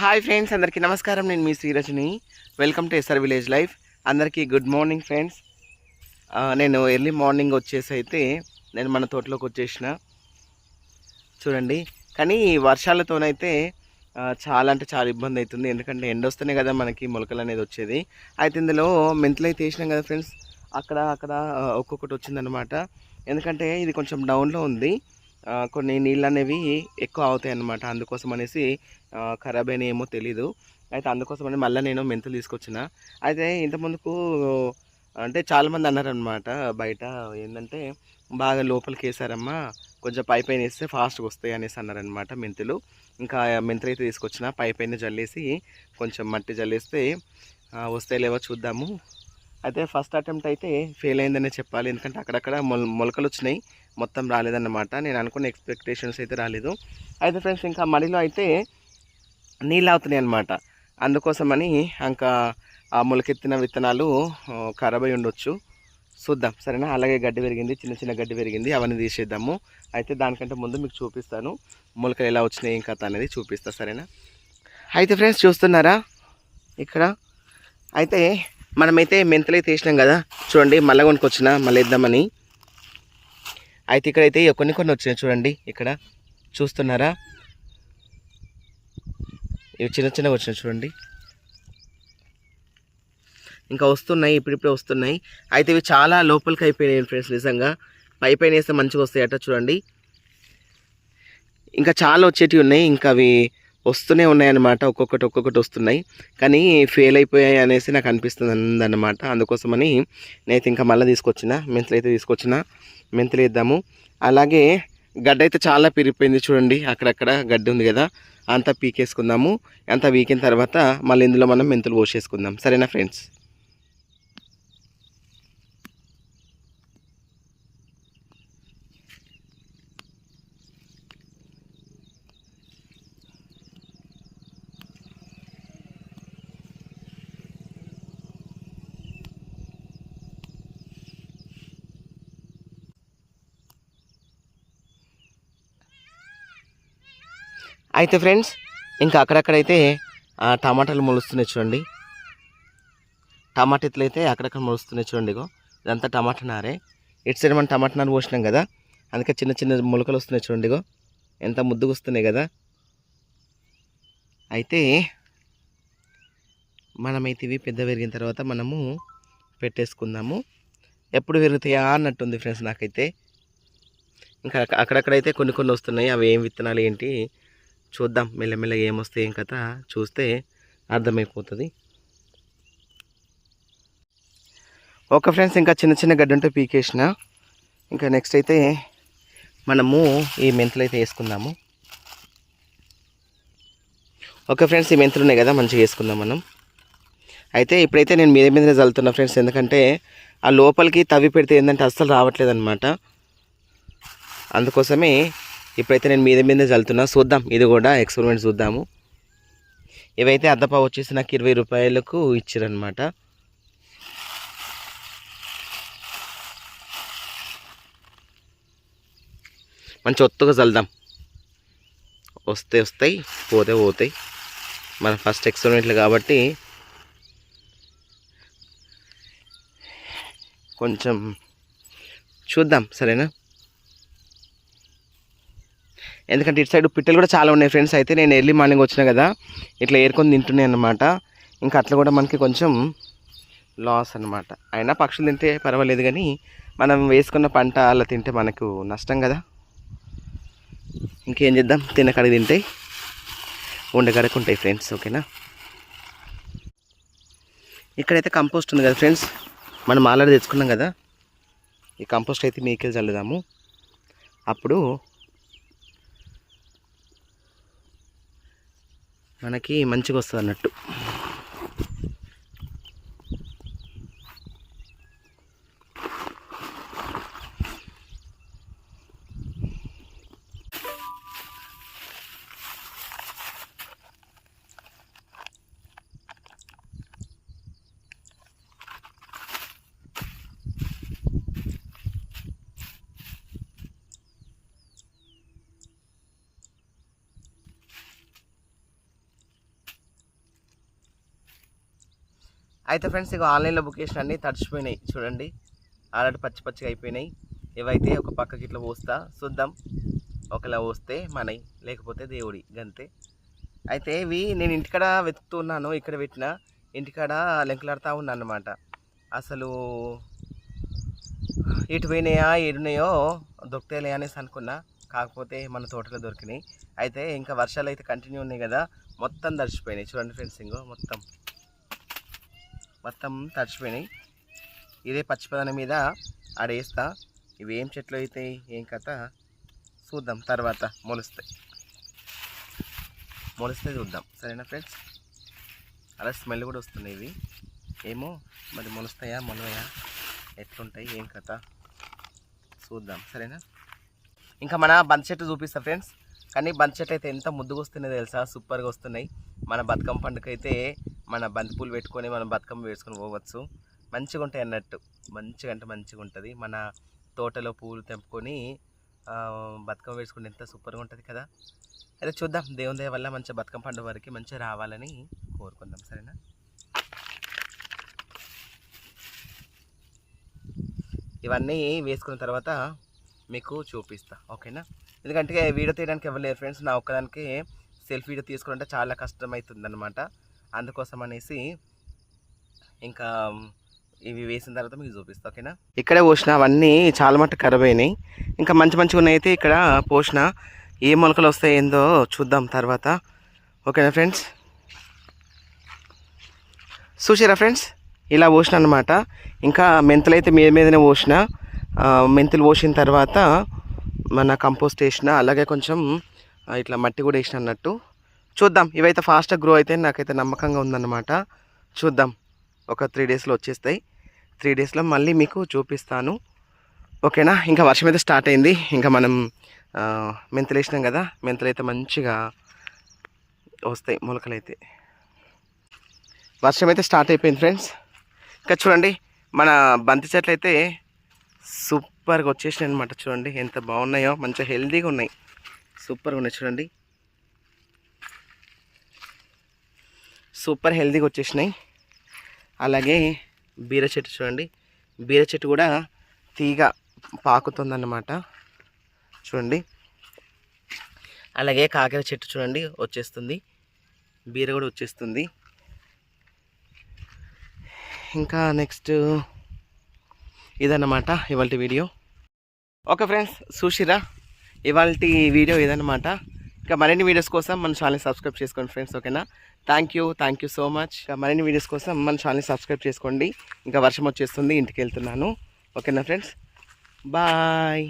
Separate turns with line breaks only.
Hi friends అందరికీ నమస్కారం. నేను మీ Srirajani. Welcome to SR village life అందరికీ గుడ్ మార్నింగ్ ఫ్రెండ్స్ నేను ఎర్లీ మార్నింగ్ వచ్చేసి అయితే నేను మన తోటలోకి వచ్చేసిన. చూడండి. కానీ వర్షాలతోనైతే చాలా అంటే చాలా ఇబ్బంది అవుతుంది. ఎందుకంటే ఎండ వస్తేనే కదా మనకి మొలకలు అనేది వచ్చేది. అయితే ఇందులో మెంతులు అయితే వేసినాం కదా ఫ్రెండ్స్ అక్కడ అక్కడ ఒక్కొక్కటి వచ్చిందనమాట ఎందుకంటే ఇది కొంచెం డౌన్లో ఉంది. కొన్ని నీళ్ళు అనేవి ఎక్కువ అవుతాయి అన్నమాట అందుకోసం అనేసి ఖరాబ్ అయినా ఏమో తెలీదు. అయితే అందుకోసం అని మళ్ళీ నేను మెంతులు తీసుకొచ్చిన. అయితే ఇంతకుముందుకు అంటే చాలామంది అన్నారనమాట బయట ఏంటంటే బాగా లోపలికి వేసారమ్మా కొంచెం పై పైన వేస్తే ఫాస్ట్గా వస్తాయి అనేసి అన్నారనమాట మెంతులు. ఇంకా మెంతులు అయితే తీసుకొచ్చిన. పై పైన జల్లేసి కొంచెం మట్టి జల్లేస్తే వస్తాయి లేవో చూద్దాము. అయితే ఫస్ట్ అటెంప్ట్ అయితే ఫెయిల్ అయిందనే చెప్పాలి. ఎందుకంటే అక్కడక్కడ మొల మొలకలు వచ్చినాయి. మొత్తం రాలేదన్నమాట. నేను అనుకున్న ఎక్స్పెక్టేషన్స్ అయితే రాలేదు. అయితే ఫ్రెండ్స్ ఇంకా మడిలో అయితే నీళ్ళు అవుతున్నాయి అనమాట అందుకోసమని ఇంకా ఆ మొలకెత్తిన విత్తనాలు ఖరాబ్ అయి ఉండొచ్చు. చూద్దాం. సరేనా? అలాగే గడ్డి పెరిగింది చిన్న చిన్న గడ్డి పెరిగింది. అవన్నీ తీసేద్దాము. అయితే దానికంటే ముందు మీకు చూపిస్తాను. మొలకలు ఎలా వచ్చినాయి ఇంకా అనేది చూపిస్తా. సరేనా? అయితే ఫ్రెండ్స్ చూస్తున్నారా? ఇక్కడ? అయితే మనమైతే మెంతులు అయితే వేసినాం కదా. చూడండి మళ్ళీ కొనుక్కొచ్చిన మళ్ళీ వేద్దామని అయితే ఇక్కడైతే కొన్ని కొన్ని వచ్చినాయి చూడండి ఇక్కడ. చూస్తున్నారా? ఇవి చిన్న చిన్నగా వచ్చినాయి చూడండి. ఇంకా వస్తున్నాయి ఇప్పుడిప్పుడే వస్తున్నాయి. అయితే ఇవి చాలా లోపలికి అయిపోయినాయి ఫ్రెండ్స్ నిజంగా. పై పైన వేస్తే మంచిగా వస్తాయట చూడండి. ఇంకా చాలా వచ్చేటివి ఉన్నాయి ఇంకా అవి వస్తూనే ఉన్నాయి అన్నమాట ఒక్కొక్కటి ఒక్కొక్కటి వస్తున్నాయి. కానీ ఫెయిల్ అయిపోయాయి అనేసి నాకు అనిపిస్తుంది అందనమాట అందుకోసమని నేనైతే ఇంకా మళ్ళీ తీసుకొచ్చిన మెంతులు అయితే తీసుకొచ్చిన మెంతులు వేద్దాము. అలాగే గడ్డ అయితే చాలా పెరిగిపోయింది చూడండి. అక్కడక్కడ గడ్డి ఉంది కదా అంతా పీకేసుకుందాము. అంతా వీకిన తర్వాత మళ్ళీ ఇందులో మనం మెంతులు పోసేసుకుందాం. సరేనా ఫ్రెండ్స్? అయితే ఫ్రెండ్స్ ఇంకా అక్కడక్కడైతే టమాటాలు మొలుస్తున్నాయి చూడండి. టమాటా ఇట్లయితే అయితే అక్కడక్కడ మొలుస్తున్నాయి చూడండి ఇగో. ఇదంతా టమాటా నారే. ఇటు సైడ్ మనం టమాటా నారు పోసినాం కదా. అందుకే చిన్న చిన్న మొలకలు వస్తున్నాయి చూడండి ఇగో. ఎంత ముద్దుగా వస్తున్నాయి కదా. అయితే మనమైతే ఇవి పెద్ద పెరిగిన తర్వాత మనము పెట్టేసుకుందాము. ఎప్పుడు పెరుగుతాయా అన్నట్టుంది ఫ్రెండ్స్ నాకైతే. ఇంకా అక్కడక్కడైతే కొన్ని కొన్ని వస్తున్నాయి. అవి ఏం విత్తనాలు ఏంటి చూద్దాం మెల్లమెల్లగా ఏమొస్తే ఏం కథ చూస్తే అర్థమైపోతుంది. ఓకే ఫ్రెండ్స్ ఇంకా చిన్న చిన్న గడ్డి ఉంటే పీకేసిన. ఇంకా నెక్స్ట్ అయితే మనము ఈ మెంతులు అయితే వేసుకుందాము. ఓకే ఫ్రెండ్స్ ఈ మెంతులు ఉన్నాయి కదా మంచిగా వేసుకుందాం మనం. అయితే ఇప్పుడైతే నేను మీద మీదనే చల్లుతున్నా ఫ్రెండ్స్ ఎందుకంటే ఆ లోపలికి తవ్వి పెడితే ఏంటంటే అస్సలు రావట్లేదు అనమాట అందుకోసమే ఇప్పుడైతే నేను మీద మీదే చల్లుతున్నా. చూద్దాం. ఇది కూడా ఎక్స్పెరిమెంట్ చూద్దాము. ఇవైతే అద్దపావు వచ్చేసి నాకు ఇరవై రూపాయలకు ఇచ్చారనమాట మంచి ఒత్తుగా చల్దాం వస్తే వస్తాయి పోతే పోతాయి. మన ఫస్ట్ ఎక్స్పెరిమెంట్లు కాబట్టి కొంచెం చూద్దాం. సరేనా? ఎందుకంటే ఇటు సైడ్ పిట్టలు కూడా చాలా ఉన్నాయి ఫ్రెండ్స్. అయితే నేను ఎర్లీ మార్నింగ్ వచ్చిన కదా ఇట్లా ఏరుకొని తింటున్నాయి అనమాట ఇంకా అట్లా కూడా మనకి కొంచెం లాస్ అన్నమాట. అయినా పక్షులు తింటే పర్వాలేదు కానీ మనం వేసుకున్న పంట అలా తింటే మనకు నష్టం కదా. ఇంకేం చేద్దాం? తినకడిగి తింటాయి ఉండగడకు ఉంటాయి ఫ్రెండ్స్ ఓకేనా? ఇక్కడైతే కంపోస్ట్ ఉంది కదా ఫ్రెండ్స్. మనం ఆల్రెడీ తెచ్చుకున్నాం కదా. ఈ కంపోస్ట్ అయితే మీకెళ్ళి చల్లుదాము. అప్పుడు మనకి మంచిగా వస్తుంది అన్నట్టు అయితే ఫ్రెండ్స్ ఇక ఆన్లైన్లో బుక్ చేసిన అన్నీ తడిచిపోయినాయి. చూడండి. ఆల్రెడీ పచ్చి పచ్చిగా అయిపోయినాయి. ఇవైతే ఒక పక్కకి ఇట్లా పోస్తా. చూద్దాం. ఒకలా పోస్తే మనయి లేకపోతే దేవుడి గంతే. అయితే ఇవి నేను ఇంటికాడ వెతుకుతున్నాను ఇక్కడ పెట్టిన. ఇంటికాడ లెంకలాడుతూ ఉన్నాను అనమాట అసలు ఇటు పోయినాయా ఏడున్నాయో దొరుకుతాయిలే అనేసి అనుకున్నా. కాకపోతే మన తోటలో దొరికినాయి. అయితే ఇంకా వర్షాలు అయితే కంటిన్యూ ఉన్నాయి కదా మొత్తం తడిచిపోయినాయి. చూడండి ఫ్రెండ్స్ ఇంకో మొత్తం. మొత్తం తడిచిపోయినాయి. ఇదే పచ్చిపదన మీద ఆడేస్తా. ఇవి ఏం చెట్లు అవుతాయి ఏం కథ? చూద్దాం తర్వాత మొలుస్తాయి. మొలిస్తే చూద్దాం. సరేనా ఫ్రెండ్స్? అలా స్మెల్ కూడా వస్తున్నాయి ఇవి. ఏమో మరి మొలుస్తాయా మొలవయా? ఎట్లుంటాయి ఏం కథ? చూద్దాం. సరేనా? ఇంకా మన బంతి చెట్టు చూపిస్తా ఫ్రెండ్స్. కానీ బంతి చెట్టు అయితే ఎంత ముద్దుగా వస్తున్నాయి తెలుసా? సూపర్గా వస్తున్నాయి. మన బతుకమ్మ పండుగ అయితే మన బంతిపూలు పెట్టుకొని మనం బతుకమ్మ వేసుకొని పోవచ్చు. మంచిగా ఉంటాయి అన్నట్టు. మంచిగా అంటే మంచిగా ఉంటుంది. మన తోటలో పూలు తెంపుకొని బతుకమ్మ వేసుకుంటే ఎంత సూపర్గా ఉంటుంది కదా. అయితే చూద్దాం. దేవుని దయ వల్ల మంచిగా బతుకమ్మ పండుగ వరకు మంచిగా రావాలని కోరుకుందాం. సరేనా? ఇవన్నీ వేసుకున్న తర్వాత మీకు చూపిస్తా. ఓకేనా? ఎందుకంటే వీడియో తీయడానికి ఎవరు లేరు ఫ్రెండ్స్. నా ఒక్కదానికి సెల్ఫీ వీడియో తీసుకుంటే చాలా కష్టం అవుతుంది అనమాట అందుకోసం అనేసి ఇంకా ఇవి వేసిన తర్వాత మీకు చూపిస్తా ఓకేనా? ఇక్కడే పోసిన అవన్నీ చాలా మట్టుకు ఖరాబ్ అయినాయి ఇంకా మంచి మంచిగా ఉన్నాయి అయితే ఇక్కడ పోసిన. ఏ మొలకలు వస్తాయి ఏందో చూద్దాం తర్వాత. ఓకేనా ఫ్రెండ్స్? చూసారా ఫ్రెండ్స్? ఇలా పోసిన అనమాట ఇంకా మెంతులు అయితే మీద మీదనే పోసిన. మెంతులు పోసిన తర్వాత మన కంపోస్ట్ వేసిన. అలాగే కొంచెం ఇట్లా మట్టి కూడా వేసిన అన్నట్టు. చూద్దాం. ఇవైతే ఫాస్ట్గా గ్రో అయితే నాకైతే నమ్మకంగా ఉందన్నమాట. చూద్దాం. ఒక త్రీ డేస్లో వచ్చేస్తాయి. త్రీ డేస్లో మళ్ళీ మీకు చూపిస్తాను. ఓకేనా? ఇంకా వర్షం అయితే స్టార్ట్ అయింది. ఇంకా మనం మెంతులు వేసినాం కదా? మెంతులు అయితే మంచిగా వస్తాయి మొలకలు అయితే. వర్షం అయితే స్టార్ట్ అయిపోయింది ఫ్రెండ్స్ ఇంకా చూడండి మన బంతి చెట్లు అయితే సూపర్గా వచ్చేసినాయి అనమాట చూడండి ఎంత బాగున్నాయో. మంచిగా హెల్తీగా ఉన్నాయి. సూపర్గా ఉన్నాయి చూడండి. సూపర్ హెల్తీగా వచ్చేసినాయి. అలాగే బీర చెట్టు చూడండి. బీర చెట్టు కూడా తీగ పాకుతుందన్నమాట. చూడండి. అలాగే కాకర చెట్టు చూడండి వచ్చేస్తుంది. బీర కూడా వచ్చేస్తుంది. ఇంకా నెక్స్ట్ ఇదన్నమాట ఇవాళ వీడియో. ఓకే ఫ్రెండ్స్ చూసిరా ఇవాళ వీడియో ఇదన్నమాట. ఇంకా మరిన్ని వీడియోస్ కోసం మన ఛానల్ సబ్స్క్రైబ్ చేసుకోండి ఫ్రెండ్స్ ఓకేనా thank you thank you so much ఇంకా మరిన్ని వీడియోస్ కోసం మన ఛానల్ సబ్స్క్రైబ్ చేసుకోండి. ఇంకా వర్షం వచ్చేస్తుంది ఇంటికి వెళ్తున్నాను. ఓకేనా ఫ్రెండ్స్ బాయ్